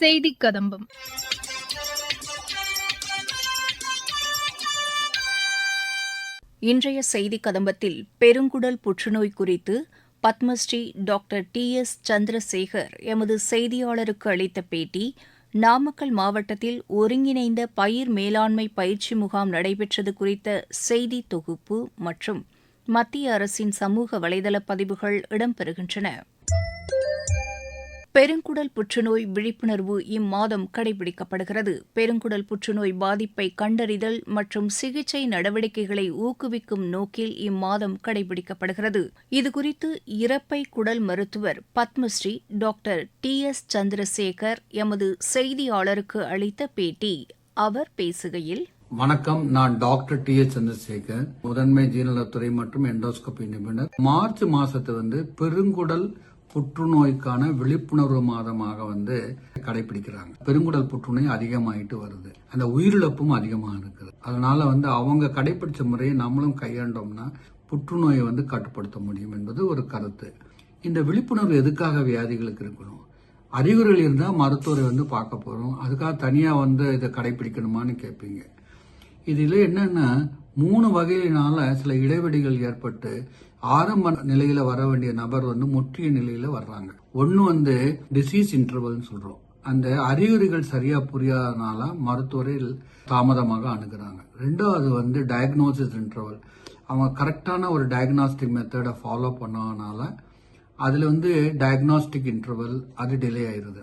செய்தி கதம்பம். இன்றைய செய்தி கதம்பத்தில் பெருங்குடல் புற்றுநோய் குறித்து Padmashri doctor T S Chandrasekar எமது செய்தியாளருக்கு அளித்த பேட்டி நாமக்கல் மாவட்டத்தில் ஒருங்கிணைந்த பயிர் மேலாண்மை பயிற்சி முகாம் நடைபெற்றது குறித்த செய்தி தொகுப்பு மற்றும் மத்திய அரசின் சமூக வலைதள பதிவுகள் இடம்பெறுகின்றன. பெருங்குடல் புற்றுநோய் விழிப்புணர்வு இம்மாதம் கடைபிடிக்கப்படுகிறது. பெருங்குடல் புற்றுநோய் பாதிப்பை கண்டறிதல் மற்றும் சிகிச்சை நடவடிக்கைகளை ஊக்குவிக்கும் நோக்கில் இம்மாதம் கடைபிடிக்கப்படுகிறது. இதுகுறித்து இறப்பை குடல் மருத்துவர் Padmashri doctor T S Chandrasekar எமது செய்தியாளருக்கு அளித்த பேட்டி. அவர் பேசுகையில் வணக்கம். நான் டாக்டர் டி எஸ் சந்திரசேகர் முதன்மை ஜீரணத்துறை மற்றும் எண்டோஸ்கோபி நிபுணர். மார்ச் மாசத்து வந்து பெருங்குடல் புற்றுநோய்க்கான விழிப்புணர்வு மாதமாக வந்து கடைபிடிக்கிறாங்க. பெருங்குடல் புற்றுநோய் அதிகமாயிட்டு வருது. அந்த உயிரிழப்பும் அதிகமாக இருக்குது. அதனால வந்து அவங்க கடைபிடிச்ச முறையை நம்மளும் கையாண்டோம்னா புற்றுநோயை வந்து கட்டுப்படுத்த முடியும் என்பது ஒரு கருத்து. இந்த விழிப்புணர்வு எதுக்காக வியாதிகளுக்கு இருக்கணும்? அறிகுறிகள் இருந்தால் மருத்துவரை வந்து பார்க்க போகிறோம் அதுக்காக தனியாக வந்து இதை கடைபிடிக்கணுமான்னு கேட்பீங்க. இதில் என்னென்னா மூணு வகையினால சில இடைவெளிகள் ஏற்பட்டு ஆரம்ப நிலையில வர வேண்டிய நபர் வந்து முற்றிய நிலையில வர்றாங்க. ஒன்னு வந்து டிசீஸ் இன்டர்வல்னு சொல்றோம். அந்த அறிகுறிகள் சரியா புரியாதனால மருத்துவரை தாமதமாக அணுகிறாங்க. ரெண்டாவது வந்து டயக்னோசிஸ் இன்டர்வல் அவங்க கரெக்டான ஒரு டயக்னாஸ்டிக் மெத்தடை ஃபாலோ பண்ணனால அதில் வந்து டயக்னாஸ்டிக் இன்டர்வல் அது டிலே ஆயிடுது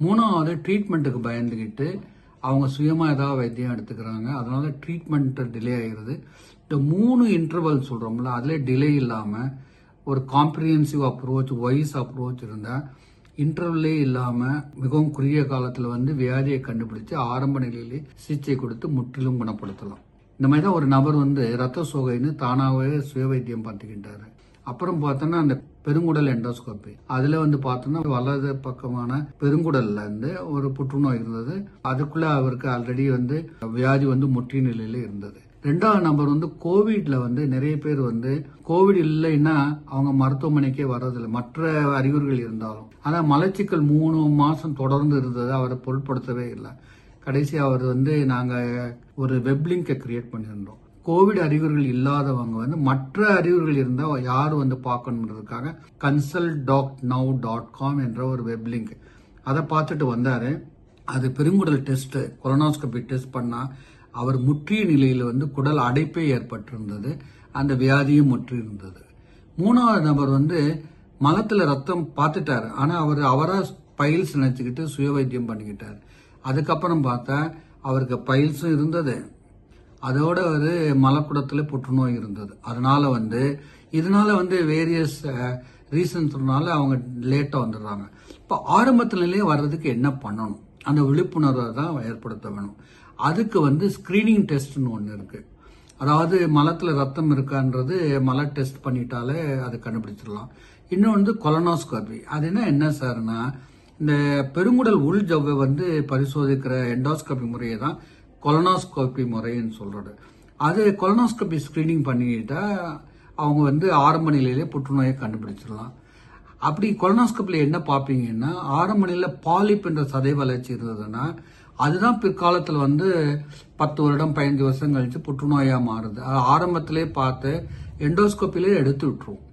மூணாவது ட்ரீட்மெண்ட்டுக்கு பயந்துக்கிட்டு அவங்க சுயமாக ஏதாவது வைத்தியம் எடுத்துக்கிறாங்க. அதனால ட்ரீட்மெண்ட்டு டிலே ஆகிறது இந்த மூணு இன்டர்வல் சொல்கிறோம்ல அதில் டிலே இல்லாமல் ஒரு காம்ப்ரிஹென்சிவ் அப்ரோச் வைஸ் அப்ரோச் இருந்தால் இன்டர்வல்லே இல்லாமல் மிகவும் குறுகிய காலத்தில் வந்து வியாதியை கண்டுபிடிச்சு ஆரம்ப நிலையிலே சிகிச்சை கொடுத்து முற்றிலும் குணப்படுத்தலாம். இந்த மாதிரி தான் ஒரு நபர் வந்து ரத்த சோகைன்னு தானாகவே சுய வைத்தியம் பார்த்துக்கிட்டாரு. அப்புறம் பார்த்தோன்னா அந்த பெருங்குடல் எண்டோஸ்கோப்பி அதில் வந்து பார்த்தோன்னா வலது பக்கமான பெருங்குடல்ல இருந்து ஒரு புற்றுநோய் இருந்தது. அதுக்குள்ளே அவருக்கு ஆல்ரெடி வந்து வியாதி வந்து முற்றிய நிலையில் இருந்தது. ரெண்டாவது நம்பர் வந்து கோவிட்ல வந்து நிறைய பேர் வந்து கோவிட் இல்லைன்னா அவங்க மருத்துவமனைக்கே வர்றதில்லை. மற்ற அறிகுறிகள் இருந்தாலும். ஆனால் மலச்சிக்கல் மூணு மாதம் தொடர்ந்து இருந்தது. அவரை பொருட்படுத்தவே இல்லை. கடைசி அவர் வந்து நாங்கள் ஒரு வெப்லிங்கை கிரியேட் பண்ணியிருந்தோம். கோவிட் அறிகுறிகள் இல்லாதவங்க வந்து மற்ற அறிகுறிகள் இருந்தால் யார் வந்து பார்க்கணுன்றதுக்காக consult dot now dot com என்ற ஒரு வெப் லிங்க் அதை பார்த்துட்டு வந்தார். அது பெருங்குடல் டெஸ்ட்டு கொரோனாஸ்கோபி டெஸ்ட் பண்ணால் அவர் முற்றிய நிலையில் வந்து குடல் அடைப்பே ஏற்பட்டிருந்தது. அந்த வியாதியும் முற்றி இருந்தது மூணாவது நபர் வந்து மலத்தில் ரத்தம் பார்த்துட்டார். ஆனால் அவர் அவராக பைல்ஸ் நினச்சிக்கிட்டு சுய வைத்தியம் பண்ணிக்கிட்டார். அதுக்கப்புறம் பார்த்தா அவருக்கு பயில்ஸும் இருந்தது. அதோட வந்து மலக்குடத்தில் புற்றுநோய் இருந்தது. அதனால வந்து இதனால வந்து வேரியஸ் ரீசன்ஸ்னால அவங்க லேட்டாக வந்துடுறாங்க. இப்போ ஆரம்பத்திலேயே வர்றதுக்கு என்ன பண்ணணும்? அந்த விழிப்புணர்வை தான் ஏற்படுத்த வேணும். அதுக்கு வந்து ஸ்கிரீனிங் டெஸ்ட்னு ஒன்று இருக்குது அதாவது மலத்தில் ரத்தம் இருக்கான்றது மலை டெஸ்ட் பண்ணிட்டாலே அது கண்டுபிடிச்சிடலாம். இன்னொன்று வந்து கொலனோஸ்கோபி அது என்ன என்ன சார்னா இந்த பெருங்குடல் உள் ஜவ்வை வந்து பரிசோதிக்கிற எண்டோஸ்கோபி முறையை தான் கொலனாஸ்கோபி முறைன்னு சொல்கிறது அது கொலனாஸ்கோபி ஸ்க்ரீனிங் பண்ணிக்கிட்டால் அவங்க வந்து ஆரம்ப நிலையிலே புற்றுநோயை கண்டுபிடிச்சிடலாம். அப்படி கொலனாஸ்கோப்பில் என்ன பார்ப்பீங்கன்னா ஆரம்ப நிலையில் பாலிப் என்ற சதை வளர்ச்சி இருந்ததுன்னா அதுதான் பிற்காலத்தில் வந்து பத்து வருடம் பதினஞ்சு வருஷம் கழிச்சு புற்றுநோயாக மாறுது. அது ஆரம்பத்திலே பார்த்து எண்டோஸ்கோப்பிலே எடுத்து விட்டுருவோம்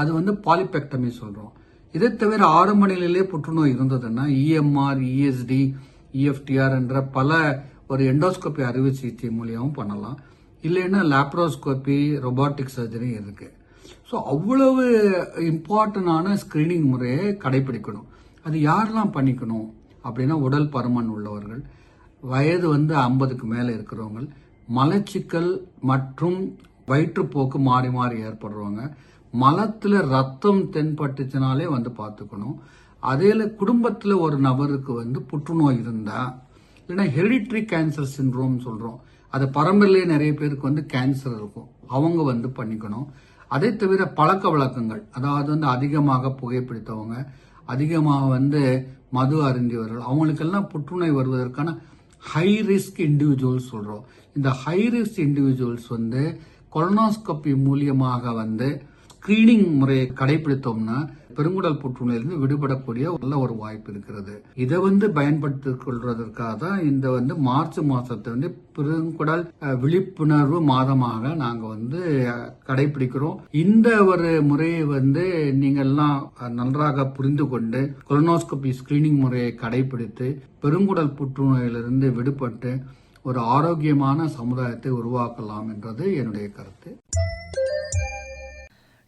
அது வந்து பாலிபெக்டமி சொல்கிறோம் இதை தவிர ஆரம்ப நிலையிலே புற்றுநோய் இருந்ததுன்னா இஎம்ஆர் இஎஸ்டி இஎஃப்டிஆர் என்ற பல ஒரு எண்டோஸ்கோபி அறுவை சிகிச்சை மூலியமும் பண்ணலாம். இல்லைன்னா லேப்ரோஸ்கோப்பி ரொபாட்டிக் சர்ஜரி இருக்கு. ஸோ அவ்வளவு இம்பார்ட்டண்டான ஸ்கிரீனிங் முறையை கடைபிடிக்கணும். அது யாரெல்லாம் பண்ணிக்கணும்? அப்படின்னா உடல் பருமன் உள்ளவர்கள் வயது வந்து ஐம்பதுக்கு மேலே இருக்கிறவங்க மலச்சிக்கல் மற்றும் வயிற்றுப்போக்கு மாறி மாறி ஏற்படுறவங்க மலத்தில் ரத்தம் தென்பட்டுச்சுனாலே வந்து பார்த்துக்கணும். அதே குடும்பத்தில் ஒரு நபருக்கு வந்து புற்றுநோய் இருந்தால் இல்லைன்னா ஹெரிட்ரி கேன்சர் சின்ரோம் சொல்கிறோம் அது பரம்பரையிலே நிறைய பேருக்கு வந்து கேன்சர் இருக்கும். அவங்க வந்து பண்ணிக்கணும். அதே தவிர பழக்க வழக்கங்கள் அதாவது வந்து அதிகமாக புகைப்பிடித்தவங்க அதிகமாக வந்து மது அருந்தியவர்கள் அவங்களுக்கெல்லாம் புற்றுநோய் வருவதற்கான ஹை ரிஸ்க் இண்டிவிஜுவல்ஸ் சொல்கிறோம் இந்த ஹை ரிஸ்க் இண்டிவிஜுவல்ஸ் வந்து கொலனாஸ்கோபி மூலியமாக வந்து ஸ்கிரீனிங் முறையை கடைபிடித்தோம்னா பெருங்குடல் புற்றுநோயிலிருந்து விடுபடக்கூடிய நல்ல ஒரு வாய்ப்பு இருக்கிறது. இதை வந்து பயன்படுத்திக் கொள்வதற்காக தான் இந்த வந்து மார்ச் மாசத்தை வந்து பெருங்குடல் விழிப்புணர்வு மாதமாக நாங்க வந்து கடைபிடிக்கிறோம். இந்த ஒரு முறையை வந்து நீங்கள்லாம் நன்றாக புரிந்து கொண்டு கொலனோஸ்கோபி ஸ்கிரீனிங் முறையை கடைபிடித்து பெருங்குடல் புற்றுநோயிலிருந்து விடுபட்டு ஒரு ஆரோக்கியமான சமுதாயத்தை உருவாக்கலாம் என்றது என்னுடைய கருத்து.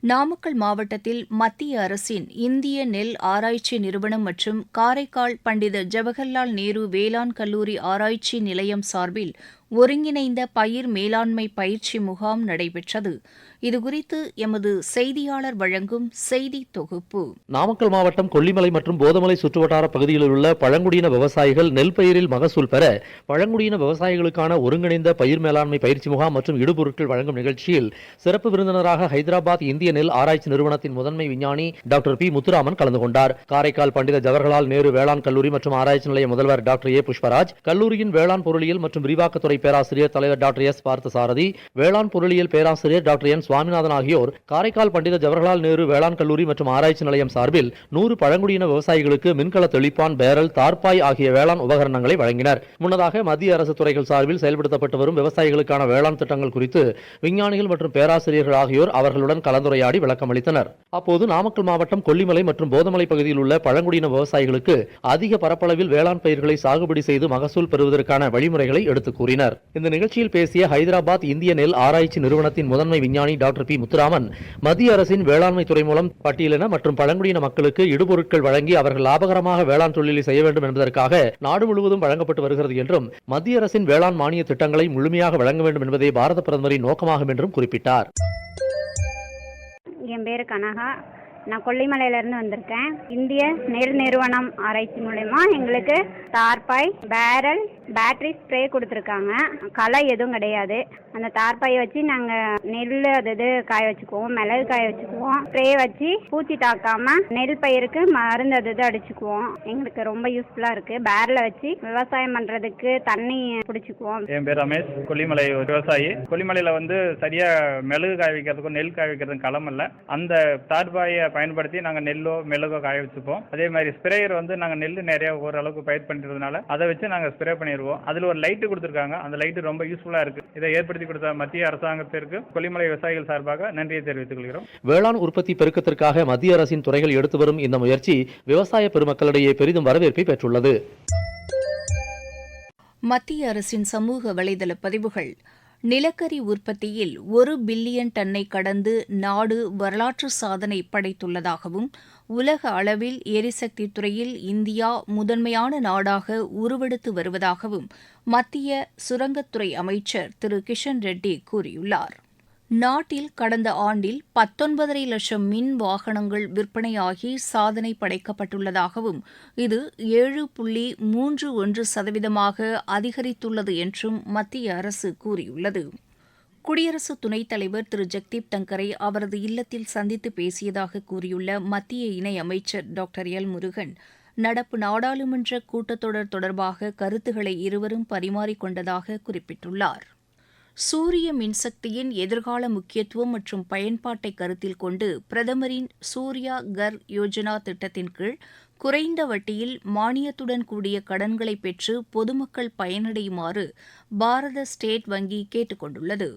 நாமக்கல் மாவட்டத்தில் மத்திய அரசின் இந்திய நெல் ஆராய்ச்சி நிறுவனம் மற்றும் காரைக்கால் பண்டித ஜவஹர்லால் நேரு வேளாண் கல்லூரி ஆராய்ச்சி நிலையம் சார்பில் ஒருங்கிணைந்த பயிர் மேலாண்மை பயிற்சி முகாம் நடைபெற்றது. இதுகுறித்து எமது செய்தியாளர் வழங்கும் செய்தி தொகுப்பு. நாமக்கல் மாவட்டம் கொல்லிமலை மற்றும் போதமலை சுற்றுவட்டார பகுதிகளில் உள்ள பழங்குடியின விவசாயிகள் நெல் பயிரில் மகசூல் பெற பழங்குடியின விவசாயிகளுக்கான ஒருங்கிணைந்த பயிர் மேலாண்மை பயிற்சி முகாம் மற்றும் இடுபொருட்கள் வழங்கும் நிகழ்ச்சியில் சிறப்பு விருந்தினராக ஹைதராபாத் இந்திய நெல் ஆராய்ச்சி நிறுவனத்தின் முதன்மை விஞ்ஞானி டாக்டர் பி. முத்துராமன் கலந்து கொண்டார். காரைக்கால் பண்டித ஜவஹர்லால் நேரு வேளாண் கல்லூரி மற்றும் ஆராய்ச்சி நிலைய முதல்வர் டாக்டர் ஏ. புஷ்பராஜ் கல்லூரியின் வேளாண் பொருளியல் மற்றும் விரிவாக்கத்துறை பேராசிரியர் தலைவர் டாக்டர் எஸ் பார்த்தசாரதி வேளாண் பொருளியல் பேராசிரியர் டாக்டர் என் சுவாமிநாதன் ஆகியோர் காரைக்கால் பண்டித ஜவஹர்லால் நேரு வேளாண் கல்லூரி மற்றும் ஆராய்ச்சி நிலையம் சார்பில் நூறு பழங்குடியின விவசாயிகளுக்கு மின்கல தெளிப்பான் பேரல் தார்பாய் ஆகிய வேளாண் உபகரணங்களை வழங்கினர். முன்னதாக மத்திய அரசு துறைகள் சார்பில் செயல்படுத்தப்பட்டு வரும் விவசாயிகளுக்கான வேளாண் திட்டங்கள் குறித்து விஞ்ஞானிகள் மற்றும் பேராசிரியர்கள் ஆகியோர் அவர்களுடன் கலந்துரையாடி விளக்கமளித்தனர். அப்போது நாமக்கல் மாவட்டம் கொல்லிமலை மற்றும் போதமலை பகுதியில் உள்ள பழங்குடியின விவசாயிகளுக்கு அதிக பரப்பளவில் வேளாண் பயிர்களை சாகுபடி செய்து மகசூல் பெறுவதற்கான வழிமுறைகளை எடுத்துக் கூறினர். இந்த நிகழ்ச்சியில் பேசிய ஹைதராபாத் இந்திய நெல் ஆராய்ச்சி நிறுவனத்தின் முதன்மை விஞ்ஞானி டாக்டர் பி. முத்துராமன் மத்திய அரசின் வேளாண்மை துறை மூலம் பட்டியலின மற்றும் பழங்குடியின மக்களுக்கு இடுபொருட்கள் வழங்கி அவர்கள் லாபகரமாக வேளாண் தொழிலை செய்ய வேண்டும் என்பதற்காக நாடு முழுவதும் வழங்கப்பட்டு வருகிறது என்றும் மத்திய அரசின் வேளாண் மானிய திட்டங்களை முழுமையாக வழங்க வேண்டும் என்பதே பாரத பிரதமரின் நோக்கமாகும் என்றும் குறிப்பிட்டார். என் பேரு கனகா. நான் கொல்லிமலையிலேருந்து வந்திருக்கேன். இந்திய நெல் நிறுவனம் ஆராய்ச்சி மூலயமா எங்களுக்கு தார்பாய் பேரல் பேட்டரி ஸ்ப்ரே கொடுத்துருக்காங்க. களை எதுவும் கிடையாது. அந்த தார்பாயை வச்சு நாங்கள் நெல் அது இது காய வச்சுக்குவோம். மிளகு காய வச்சுக்குவோம். ஸ்ப்ரே வச்சு பூச்சி தாக்காம நெல் பயிருக்கு மருந்து அது இது அடிச்சுக்குவோம். எங்களுக்கு ரொம்ப யூஸ்ஃபுல்லாக இருக்குது பேரில் வச்சு விவசாயம் பண்ணுறதுக்கு தண்ணி பிடிச்சிக்குவோம். என் பேர் ரமேஷ். கொல்லிமலை விவசாயி. கொல்லிமலையில் வந்து சரியாக மிளகு காய வைக்கிறதுக்கும் நெல் காய வைக்கிறதுக்கும் களம் இல்லை. அந்த தார்பாயை பயன்படுத்தி நாங்கள் நெல்லோ மிளகோ காய வச்சுப்போம். அதே மாதிரி ஸ்ப்ரேயர் வந்து நாங்கள் நெல் நிறைய ஓரளவுக்கு பயிர் பண்ணுறதுனால அதை வச்சு நாங்கள் ஸ்ப்ரே பண்ணிடுவோம் அதில் ஒரு லைட்டு கொடுத்துருக்காங்க. அந்த லைட்டு ரொம்ப யூஸ்ஃபுல்லாக இருக்குது இதை ஏற்படுத்தி கொடுத்த மத்திய அரசாங்கத்திற்கு கொல்லிமலை விவசாயிகள் சார்பாக நன்றியை தெரிவித்துக் கொள்கிறோம். வேளாண் உற்பத்தி பெருக்கத்திற்காக மத்திய அரசின் துறைகள் எடுத்து வரும் இந்த முயற்சி விவசாய பெருமக்களிடையே பெரிதும் வரவேற்பை பெற்றுள்ளது. மத்திய அரசின் சமூக வலைதள பதிவுகள். நிலக்கரி உற்பத்தியில் ஒரு பில்லியன் டன்னை கடந்து நாடு வரலாற்று சாதனை படைத்துள்ளதாகவும் உலக அளவில் எரிசக்தி துறையில் இந்தியா முதன்மையான நாடாக உருவெடுத்து வருவதாகவும் மத்திய சுரங்கத்துறை அமைச்சர் திரு. கிஷன் ரெட்டி கூறியுள்ளார். நாட்டில் கடந்த ஆண்டில் பத்தொன்பதரை லட்சம் மின் வாகனங்கள் விற்பனையாகி சாதனை படைக்கப்பட்டுள்ளதாகவும் இது ஏழு புள்ளி மூன்று ஒன்று சதவீதமாக அதிகரித்துள்ளது என்றும் மத்திய அரசு கூறியுள்ளது. குடியரசு துணைத் தலைவர் திரு. ஜெக்தீப் டங்கரை அவரது இல்லத்தில் சந்தித்து பேசியதாக கூறியுள்ள மத்திய இணையமைச்சர் டாக்டர் எல். முருகன் நடப்பு நாடாளுமன்ற கூட்டத்தொடர் தொடர்பாக கருத்துக்களை இருவரும் பரிமாறிக்கொண்டதாக குறிப்பிட்டுள்ளார். சூரிய மின்சக்தியின் எதிர்கால முக்கியத்துவம் மற்றும் பயன்பாட்டை கருத்தில் கொண்டு பிரதமரின் சூர்யா கர் யோஜனா திட்டத்தின் கீழ் குறைந்த வட்டியில் மானியத்துடன் கூடிய கடன்களை பெற்று பொதுமக்கள் பயனடையுமாறு பாரத ஸ்டேட் வங்கி கேட்டுக் கொண்டுள்ளது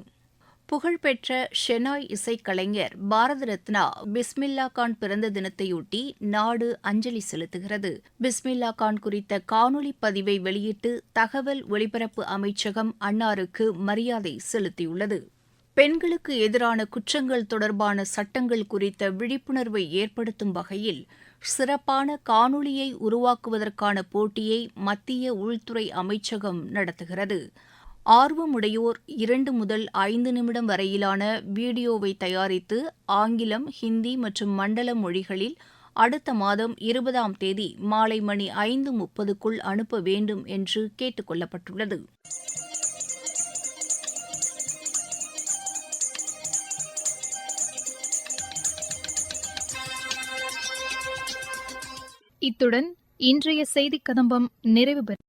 புகழ்பெற்ற ஷெனாய் இசைக்கலைஞர் பாரத ரத்னா பிஸ்மில்லா கான் பிறந்த தினத்தையொட்டி நாடு அஞ்சலி செலுத்துகிறது. பிஸ்மில்லா கான் குறித்த காணொலி பதிவை வெளியிட்டு தகவல் ஒலிபரப்பு அமைச்சகம் அன்னாருக்கு மரியாதை செலுத்தியுள்ளது. பெண்களுக்கு எதிரான குற்றங்கள் தொடர்பான சட்டங்கள் குறித்த விழிப்புணர்வை ஏற்படுத்தும் வகையில் சிறப்பான காணொளியை உருவாக்குவதற்கான போட்டியை மத்திய உள்துறை அமைச்சகம் நடத்துகிறது. ஆர்வமுடையோர் இரண்டு முதல் ஐந்து நிமிடம் வரையிலான வீடியோவை தயாரித்து ஆங்கிலம் ஹிந்தி மற்றும் மண்டல மொழிகளில் அடுத்த மாதம் இருபதாம் தேதி மாலை மணி ஐந்து முப்பதுக்குள் அனுப்ப வேண்டும் என்று கேட்டுக் கொள்ளப்பட்டுள்ளது. இத்துடன் இன்றைய செய்திக் கதம்பம் நிறைவு பெற்ற